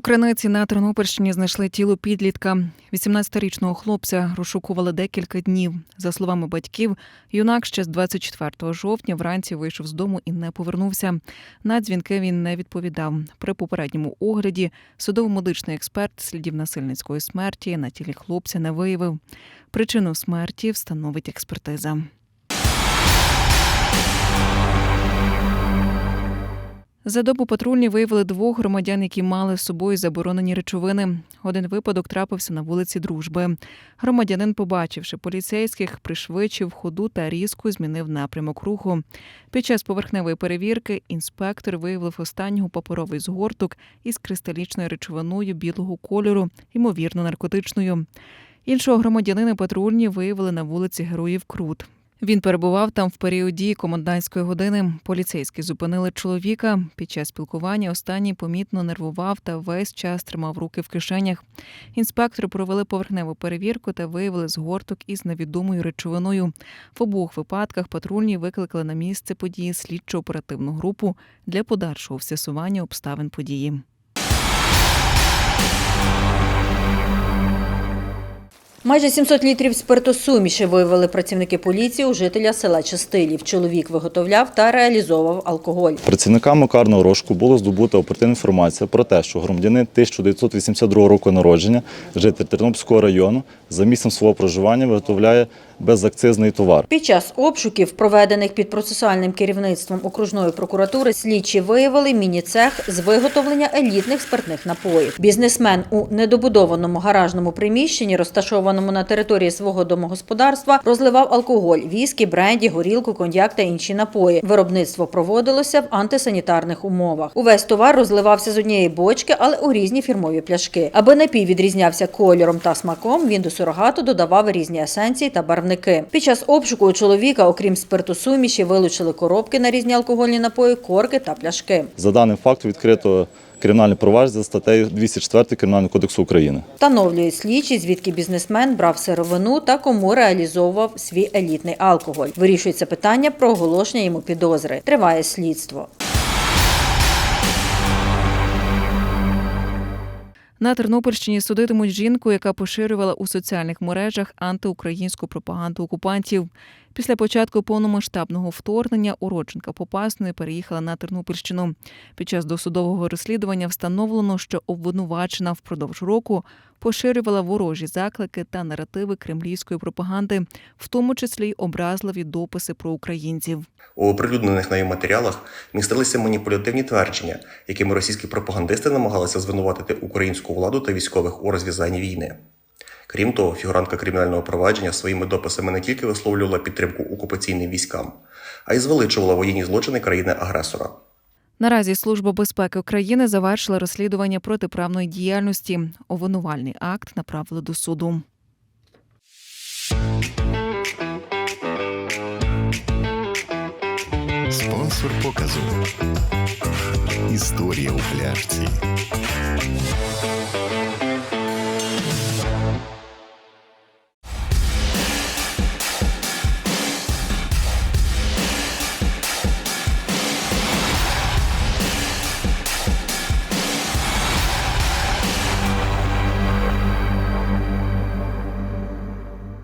У Криниці на Тернопільщині знайшли тіло підлітка. 18-річного хлопця розшукували декілька днів. За словами батьків, юнак ще з 24 жовтня вранці вийшов з дому і не повернувся. На дзвінки він не відповідав. При попередньому огляді судово-медичний експерт слідів насильницької смерті на тілі хлопця не виявив. Причину смерті встановить експертиза. За добу патрульні виявили двох громадян, які мали з собою заборонені речовини. Один випадок трапився на вулиці Дружби. Громадянин, побачивши поліцейських, пришвидшив ходу та різко змінив напрямок руху. Під час поверхневої перевірки інспектор виявив останнього паперовий згорток із кристалічною речовиною білого кольору, ймовірно, наркотичною. Іншого громадянина патрульні виявили на вулиці Героїв Крут. Він перебував там в період дії комендантської години. Поліцейські зупинили чоловіка. Під час спілкування останній помітно нервував та весь час тримав руки в кишенях. Інспектори провели поверхневу перевірку та виявили згорток із невідомою речовиною. В обох випадках патрульні викликали на місце події слідчо-оперативну групу для подальшого всесування обставин події. Майже 700 літрів спиртосуміші виявили працівники поліції у жителя села Частилів. Чоловік виготовляв та реалізовував алкоголь. Працівниками карного розшуку було здобута оперативна інформація про те, що громадянин 1982 року народження, житель Тернопільського району, за місцем свого проживання виготовляє безакцизний товар. Під час обшуків, проведених під процесуальним керівництвом окружної прокуратури, слідчі виявили міні-цех з виготовлення елітних спиртних напоїв. Бізнесмен у недобудованому гаражному приміщенні, розташованому на території свого домогосподарства, розливав алкоголь, віскі, бренді, горілку, коньяк та інші напої. Виробництво проводилося в антисанітарних умовах. Увесь товар розливався з однієї бочки, але у різні фірмові пляшки. Аби напій відрізнявся кольором та смаком, він до сурогату додавав різні есенції та барвники. Під час обшуку у чоловіка, окрім спиртосуміші, вилучили коробки на різні алкогольні напої, корки та пляшки. За даним фактом відкрито кримінальне провадження за статтею 204 Кримінального кодексу України. Встановлюють слідчі, звідки бізнесмен брав сировину та кому реалізовував свій елітний алкоголь. Вирішується питання про оголошення йому підозри. Триває слідство. На Тернопільщині судитимуть жінку, яка поширювала у соціальних мережах антиукраїнську пропаганду окупантів. Після початку повномасштабного вторгнення уродженка Попасної переїхала на Тернопільщину. Під час досудового розслідування встановлено, що обвинувачена впродовж року поширювала ворожі заклики та наративи кремлівської пропаганди, в тому числі й образливі дописи про українців. У оприлюднених нею матеріалах містилися маніпулятивні твердження, якими російські пропагандисти намагалися звинуватити українську владу та військових у розв'язанні війни. Крім того, фігурантка кримінального провадження своїми дописами не тільки висловлювала підтримку окупаційним військам, а й звеличувала воєнні злочини країни-агресора. Наразі Служба безпеки України завершила розслідування протиправної діяльності. Обвинувальний акт направили до суду. Спонсор показу. Історія у пляшці.